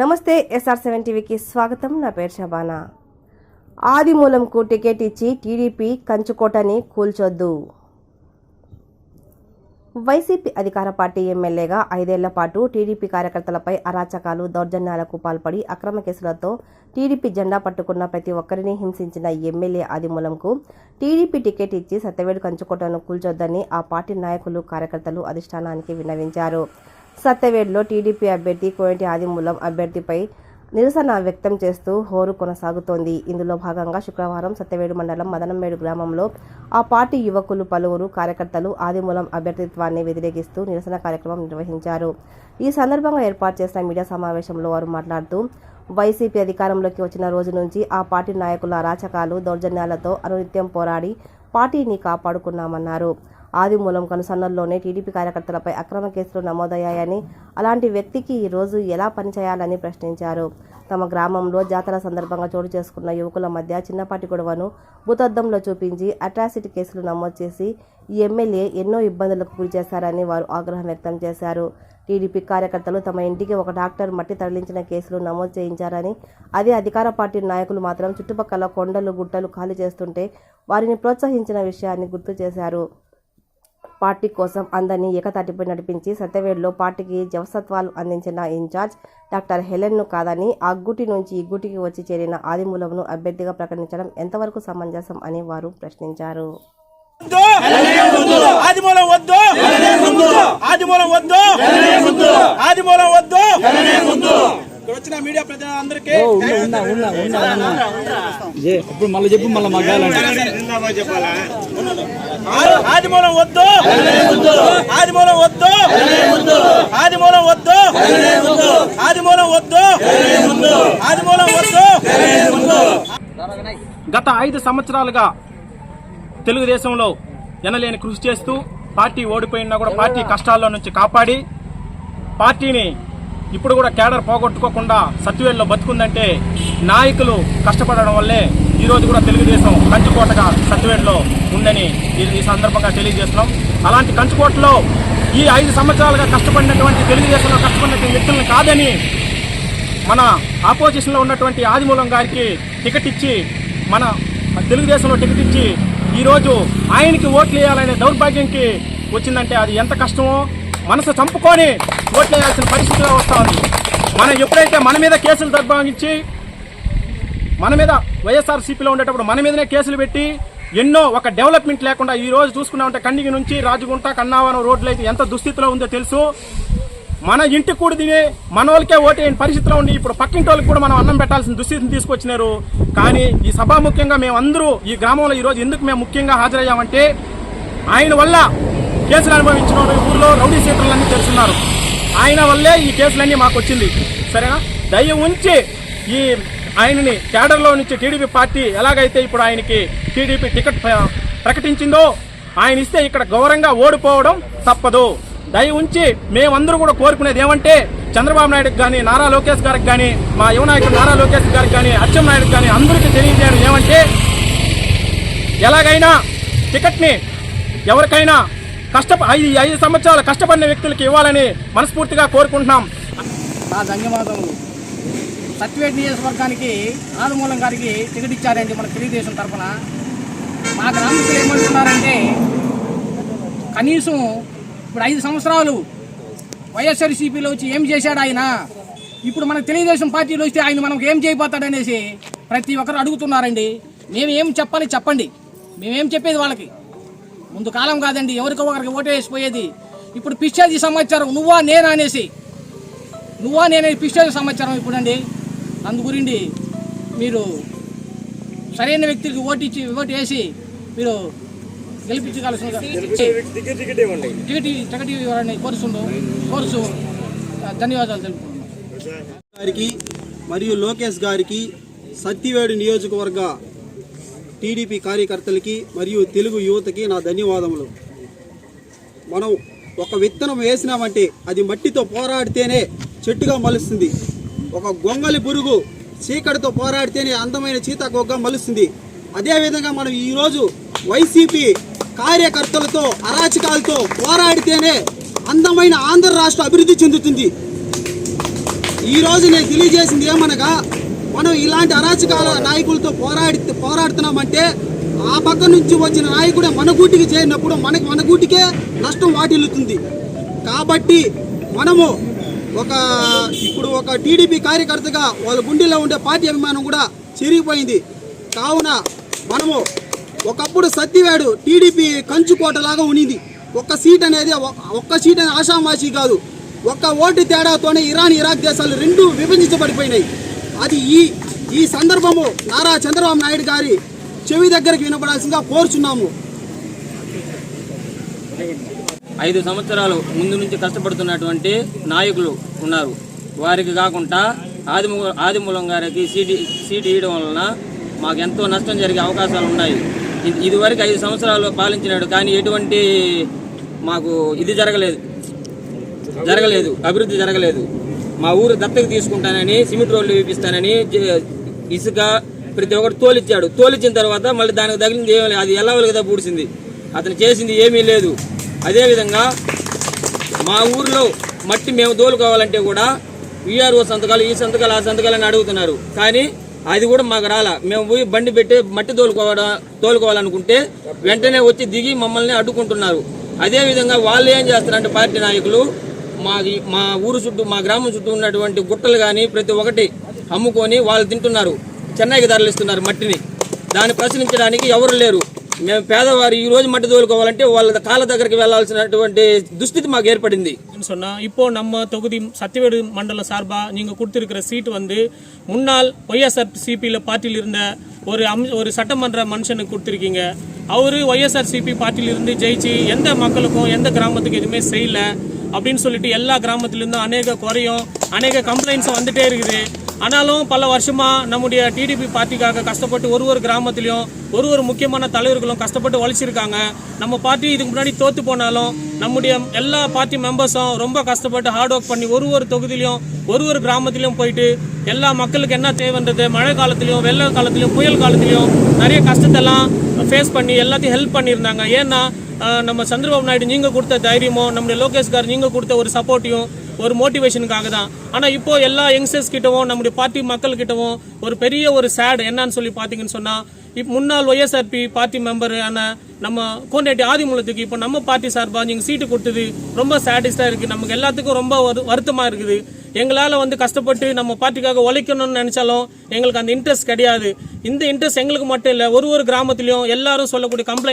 నమస్తే SR seven టీవీకి స్వాగతం. నా పేరు షబానా ఆదిమూలంకు టికెట్ ఇచ్చి టీడీపీ కంచుకోటని కూల్చొద్దు. వైసీపీ అధికార పార్టీ ఎమ్మెల్యేగా ఐదేళ్ళ పాటు టీడీపీ కార్యకర్తలపై అరాచకాలు దౌర్జన్యాలకు పాల్పడి అక్రమ కేసులతో టీడీపీ జెండా పట్టుకున్న ప్రతి ఒక్కరిని హింసించిన ఎమ్మెల్యే ఆదిమూలంకు టీడీపీ టికెట్ ఇచ్చి సత్యవేడు కంచుకోటను కూల్చొద్దని ఆ పార్టీ నాయకులు కార్యకర్తలు అధిష్టానానికి విన్నవించారు. సత్యవేడ్లో టీడీపీ అభ్యర్థి కోయంటి ఆదిమూలం అభ్యర్థిపై నిరసన వ్యక్తం చేస్తూ హోరు కొనసాగుతోంది. ఇందులో భాగంగా శుక్రవారం సత్యవేడు మండలం మదనంమేడు గ్రామంలో ఆ పార్టీ యువకులు పలువురు కార్యకర్తలు ఆదిమూలం అభ్యర్థిత్వాన్ని వ్యతిరేకిస్తూ నిరసన కార్యక్రమం నిర్వహించారు. ఈ సందర్భంగా ఏర్పాటు చేసిన మీడియా సమావేశంలో వారు మాట్లాడుతూ వైసీపీ అధికారంలోకి వచ్చిన రోజు నుంచి ఆ పార్టీ నాయకుల అరాచకాలు దౌర్జన్యాలతో అనునిత్యం పోరాడి పార్టీని కాపాడుకున్నామన్నారు. ఆదిమూలం కనుసన్నల్లోనే టీడీపీ కార్యకర్తలపై అక్రమ కేసులు నమోదయ్యాయని అలాంటి వ్యక్తికి ఈరోజు ఎలా పనిచేయాలని ప్రశ్నించారు. తమ గ్రామంలో జాతర సందర్భంగా చోటు చేసుకున్న యువకుల మధ్య చిన్నపాటి గొడవను భూతద్దంలో చూపించి అట్రాసిటీ కేసులు నమోదు చేసి ఈ ఎమ్మెల్యే ఎన్నో ఇబ్బందులకు గురి చేశారని వారు ఆగ్రహం వ్యక్తం చేశారు. టీడీపీ కార్యకర్తలు తమ ఇంటికి ఒక డాక్టర్ మట్టి తరలించిన కేసులు నమోదు చేయించారని అదే అధికార పార్టీ నాయకులు మాత్రం చుట్టుపక్కల కొండలు గుట్టలు ఖాళీ చేస్తుంటే వారిని ప్రోత్సహించిన విషయాన్ని గుర్తు చేశారు. పార్టీ కోసం అందరినీ ఏకతాటిపై నడిపించి సత్యవేడులో పార్టీకి జవసత్వాలు అందించిన ఇన్ఛార్జ్ డాక్టర్ హెలెన్ను కాదని ఆ గుటి నుంచి ఈ గుటికి వచ్చి చేరిన ఆదిమూలంను అభ్యర్థిగా ప్రకటించడం ఎంతవరకు సమంజసం అని వారు ప్రశ్నించారు. ఆదిమూలం వద్దు! ఆదిమూలం వద్దు! ఆదిమూలం వద్దు! ఇక్కడ వచ్చిన మీడియా ప్రజలందరికీ ఇప్పుడు మళ్ళీ చెప్పు మళ్ళీ ఆదిమూలం వద్దు. ఆదిమూలం వద్దు. ఆదిమూలం వద్దు. ఆదిమూలం వద్దు. ఆదిమూలం వద్దు. గత ఐదు సంవత్సరాలుగా తెలుగుదేశంలో ఎనలేని కృషి చేస్తూ పార్టీ ఓడిపోయినా కూడా పార్టీ కష్టాల్లో నుంచి కాపాడి పార్టీని ఇప్పుడు కూడా కేడర్ పోగొట్టుకోకుండా సత్యవేల్లో బతుకుందంటే నాయకులు కష్టపడడం వల్లే ఈరోజు కూడా తెలుగుదేశం కంచుకోటగా సత్యవేల్లో ఉందని ఈ- ఈ సందర్భంగా తెలియజేస్తున్నాం. అలాంటి కంచుకోటలో ఈ ఐదు సంవత్సరాలుగా కష్టపడినటువంటి తెలుగుదేశంలో కష్టపడినటువంటి వ్యక్తులను కాదని మన ఆపోజిషన్లో ఉన్నటువంటి ఆదిమూలం గారికి టికెట్ ఇచ్చి మన తెలుగుదేశంలో టికెట్ ఇచ్చి ఈరోజు ఆయనకి ఓట్లు వేయాలనే దౌర్భాగ్యంకి వచ్చిందంటే అది ఎంత కష్టమో మనసు చంపుకొని ఓట్లేయాల్సిన పరిస్థితిలో పరిస్థితిలో వస్తుంది మనం ఎప్పుడైతే మన మీద కేసులు దర్భాగించి మన మీద వైఎస్ఆర్సీపీలో ఉండేటప్పుడు మన మీదనే కేసులు పెట్టి ఎన్నో ఒక డెవలప్మెంట్ లేకుండా ఈ రోజు చూసుకున్నామంటే కండిగి నుంచి రాజగుంట కన్నావరం రోడ్లు అయితే ఎంత దుస్థితిలో ఉందో తెలుసు. మన ఇంటికి కూడా తిని మన వాళ్ళకే ఓటేయని పరిస్థితిలో ఉండి ఇప్పుడు పక్కింటి వాళ్ళకి కూడా మనం అన్నం పెట్టాల్సిన దుస్థితిని తీసుకొచ్చినారు. కానీ ఈ సభాముఖ్యంగా మేము అందరూ ఈ గ్రామంలో ఈరోజు ఎందుకు మేము ముఖ్యంగా హాజరయ్యామంటే ఆయన వల్ల కేసులు అనుభవించిన వాళ్ళు ఊర్లో రౌడీ సీటర్లన్నీ తెలుసున్నారు ఆయన వల్లే ఈ కేసులన్నీ మాకు వచ్చింది. సరేనా? దయ ఉంచి ఈ ఆయనని కేడర్లో నుంచి టీడీపీ పార్టీ ఎలాగైతే ఇప్పుడు ఆయనకి టీడీపీ టికెట్ ప్రకటించిందో ఆయన ఇస్తే ఇక్కడ గౌరవంగా ఓడిపోవడం తప్పదు. దయ ఉంచి మేమందరూ కూడా కోరుకునేది ఏమంటే చంద్రబాబు నాయుడుకి కానీ నారా లోకేష్ గారికి కానీ మా యువ నాయకుడు నారా లోకేష్ గారికి కానీ అచ్చం నాయుడుకి కానీ అందరికీ తెలియజేయడం ఏమంటే ఎలాగైనా టికెట్ని ఎవరికైనా కష్ట ఐదు ఐదు సంవత్సరాలు కష్టపడిన వ్యక్తులకు ఇవ్వాలని మనస్ఫూర్తిగా కోరుకుంటున్నాం. నా ధన్యవాదములు. సత్యవేట్ నియోజకవర్గానికి ఆదిమూలం గారికి టికెట్ ఇచ్చారండి మన తెలుగుదేశం తరఫున మా గ్రామస్తులు ఏమంటున్నారంటే కనీసం ఇప్పుడు ఐదు సంవత్సరాలు వైఎస్ఆర్సీపీలో వచ్చి ఏం చేశాడు ఆయన? ఇప్పుడు మన తెలుగుదేశం పార్టీలో వస్తే ఆయన మనకు ఏం చేయబోతాడనేసి ప్రతి ఒక్కరు అడుగుతున్నారండి. మేము ఏం చెప్పాలి చెప్పండి. మేమేం చెప్పేది వాళ్ళకి? ముందు కాలం కాదండి ఎవరికో ఒకరికి ఓటు వేసిపోయేది ఇప్పుడు పిచ్చేది సమాచారం నువ్వా నేనా అనేసి. నువ్వా నేనే పిస్టల్ సమాచారం ఇప్పుడండి. అందు గురించి మీరు సరైన వ్యక్తికి ఓటు ఇచ్చి ఓటు వేసి మీరు గెలిపించగలసిన టికెట్ టికెట్ ఇవ్వాలని కోరుతుందో కోరుచు ధన్యవాదాలు తెలుపుతున్నాను గారికి మరియు లోకేష్ గారికి సత్తివేడు నియోజకవర్గ టీడీపీ కార్యకర్తలకి మరియు తెలుగు యువతకి నా ధన్యవాదములు. మనం ఒక విత్తనం వేసినామంటే అది మట్టితో పోరాడితేనే చెట్టుగా మలుస్తుంది. ఒక గొంగలి పురుగు చీకటితో పోరాడితేనే అందమైన చీతకొగ్గ మలుస్తుంది. అదేవిధంగా మనం ఈరోజు వైసీపీ కార్యకర్తలతో అరాచకాలతో పోరాడితేనే అందమైన ఆంధ్ర రాష్ట్రం అభివృద్ధి చెందుతుంది. ఈ రోజు నేను తెలియజేసింది ఏమనగా మనం ఇలాంటి అరాచకాల నాయకులతో పోరాడి పోరాడుతున్నామంటే ఆ పక్క నుంచి వచ్చిన నాయకుడే మన గూటికి చేరినప్పుడు మనకి మన గూటికే నష్టం వాటిల్లుతుంది. కాబట్టి మనము ఒక ఇప్పుడు ఒక టీడీపీ కార్యకర్తగా వాళ్ళ గుండెలో ఉండే పార్టీ అభిమానం కూడా చిరిగిపోయింది. కావున మనము ఒకప్పుడు సత్యవేడు టీడీపీ కంచుకోటలాగా ఉన్నింది ఒక్క సీట్ అనేది ఒ- ఒక్క సీట్ అనేది ఆషామాషి కాదు. ఒక్క ఓటు తేడాతోనే ఇరాన్ ఇరాక్ దేశాలు రెండు విభజించబడిపోయినాయి. అది ఈ ఈ సందర్భము నారా చంద్రబాబు నాయుడు గారి చెవి దగ్గరికి వినపడాల్సిందిగా కోరుచున్నాము. ఐదు సంవత్సరాలు ముందు నుంచి కష్టపడుతున్నటువంటి నాయకులు ఉన్నారు. వారికి కాకుండా ఆదిము ఆదిమూలం గారికి సీటు సీటు ఇవ్వడం వలన మాకు ఎంతో నష్టం జరిగే అవకాశాలు ఉన్నాయి. ఇదివరకు ఐదు సంవత్సరాలు పాలించినాడు కానీ ఎటువంటి మాకు ఇది జరగలేదు. జరగలేదు. అభివృద్ధి జరగలేదు. మా ఊరు దత్తకు తీసుకుంటానని సిమెంట్ రోడ్లు వేపిస్తానని ఇసుక ప్రతి ఒక్కటి తోలిచ్చాడు. తోలిచ్చిన తర్వాత మళ్ళీ దానికి తగిలింది ఏమీ లేదు. అది ఎలా కదా పూడ్చింది. అతను చేసింది ఏమీ లేదు. అదేవిధంగా మా ఊర్లో మట్టి మేము తోలుకోవాలంటే కూడా విఆర్ఓ సంతకాలు ఈ సంతకాలు ఆ సంతకాలు అని అడుగుతున్నారు. కానీ అది కూడా మాకు రాలా. మేము పోయి బండి పెట్టి మట్టి తోలుకోవడం తోలుకోవాలనుకుంటే వెంటనే వచ్చి దిగి మమ్మల్ని అడ్డుకుంటున్నారు. అదేవిధంగా వాళ్ళు ఏం చేస్తారంటే పార్టీ నాయకులు మాది మా ఊరు చుట్టూ మా గ్రామం చుట్టూ ఉన్నటువంటి గుట్టలు కానీ ప్రతి ఒక్కటి అమ్ముకొని వాళ్ళు తింటున్నారు చెన్నైకి తరలిస్తున్నారు మట్టిని దాన్ని ప్రశ్నించడానికి ఎవరు లేరు మేము పేదవారు ఈ రోజు మట్టి తోలుకోవాలంటే వాళ్ళ కాళ్ళ దగ్గరికి వెళ్ళాల్సినటువంటి దుస్థితి మాకు ఏర్పడింది சொன்னா இப்போ நம்ம தொகுதி சத்தியவேடு மண்டலம் சார்பா நீங்க கொடுத்திருக்கிற சீட் வந்து முன்னாள் ஒய்எஸ்ஆர் சிபியில பார்ட்டியில் இருந்த ஒரு அம் ஒரு சட்டமன்ற மனுஷனுக்கு கொடுத்துருக்கீங்க அவரு ஒய்எஸ்ஆர் சிபி பார்ட்டியில் இருந்து ஜெயிச்சு எந்த மக்களுக்கும் எந்த கிராமத்துக்கு எதுவுமே செய்யல அப்படின்னு சொல்லிட்டு எல்லா கிராமத்துலேருந்தும் அநேக குறையும் அநேக கம்ப்ளைண்ட்ஸும் வந்துட்டே இருக்குது. ஆனாலும் பல வருஷமாக நம்முடைய டிடிபி பார்ட்டிக்காக கஷ்டப்பட்டு ஒரு ஒரு கிராமத்திலையும் ஒரு ஒரு முக்கியமான தலைவர்களும் கஷ்டப்பட்டு உழைச்சிருக்காங்க. நம்ம பார்ட்டி இதுக்கு முன்னாடி தோத்து போனாலும் நம்முடைய எல்லா பார்ட்டி மெம்பர்ஸும் ரொம்ப கஷ்டப்பட்டு ஹார்ட் ஒர்க் பண்ணி ஒரு ஒரு தொகுதியிலையும் ஒரு ஒரு கிராமத்திலையும் போயிட்டு எல்லா மக்களுக்கு என்ன தேவைன்றது மழை காலத்திலையும் வெள்ள காலத்திலையும் புயல் காலத்திலையும் நிறைய கஷ்டத்தெல்லாம் ஃபேஸ் பண்ணி எல்லாத்தையும் ஹெல்ப் பண்ணியிருந்தாங்க. ஏன்னா நம்ம சந்திரபாபு நாயுடு நீங்கள் கொடுத்த தைரியமும் நம்முடைய லோகேஷ்கார் நீங்கள் கொடுத்த ஒரு சப்போர்ட்டையும் ஒரு மோட்டிவேஷனுக்காக தான். ஆனால் இப்போ எல்லா யங்ஸ்டர்ஸ் கிட்டவும் நம்முடைய பார்ட்டி மக்கள் கிட்டவும் ஒரு பெரிய ஒரு சேட் என்னன்னு சொல்லி பார்த்தீங்கன்னு சொன்னால் இப்போ முன்னாள் ஒய்எஸ்ஆர்பி பார்ட்டி மெம்பர் ஆன நம்ம கோண்டேட்டி ஆதிமூலத்துக்கு இப்போ நம்ம பார்ட்டி சார்பாக நீங்கள் சீட்டு கொடுத்தது ரொம்ப சேடிஸ்டாக இருக்குது நமக்கு எல்லாத்துக்கும் ரொம்ப வருத்தமாக இருக்குது. எங்களால் வந்து கஷ்டப்பட்டு நம்ம பார்ட்டிக்காக உழைக்கணும்னு நினச்சாலும் எங்களுக்கு அந்த இன்ட்ரெஸ்ட் கிடையாது. இந்த இன்ட்ரெஸ்ட் எங்களுக்கு மட்டும் இல்லை ஒரு ஒரு கிராமத்துலேயும் எல்லாரும் சொல்லக்கூடிய கம்ப்ளைண்ட்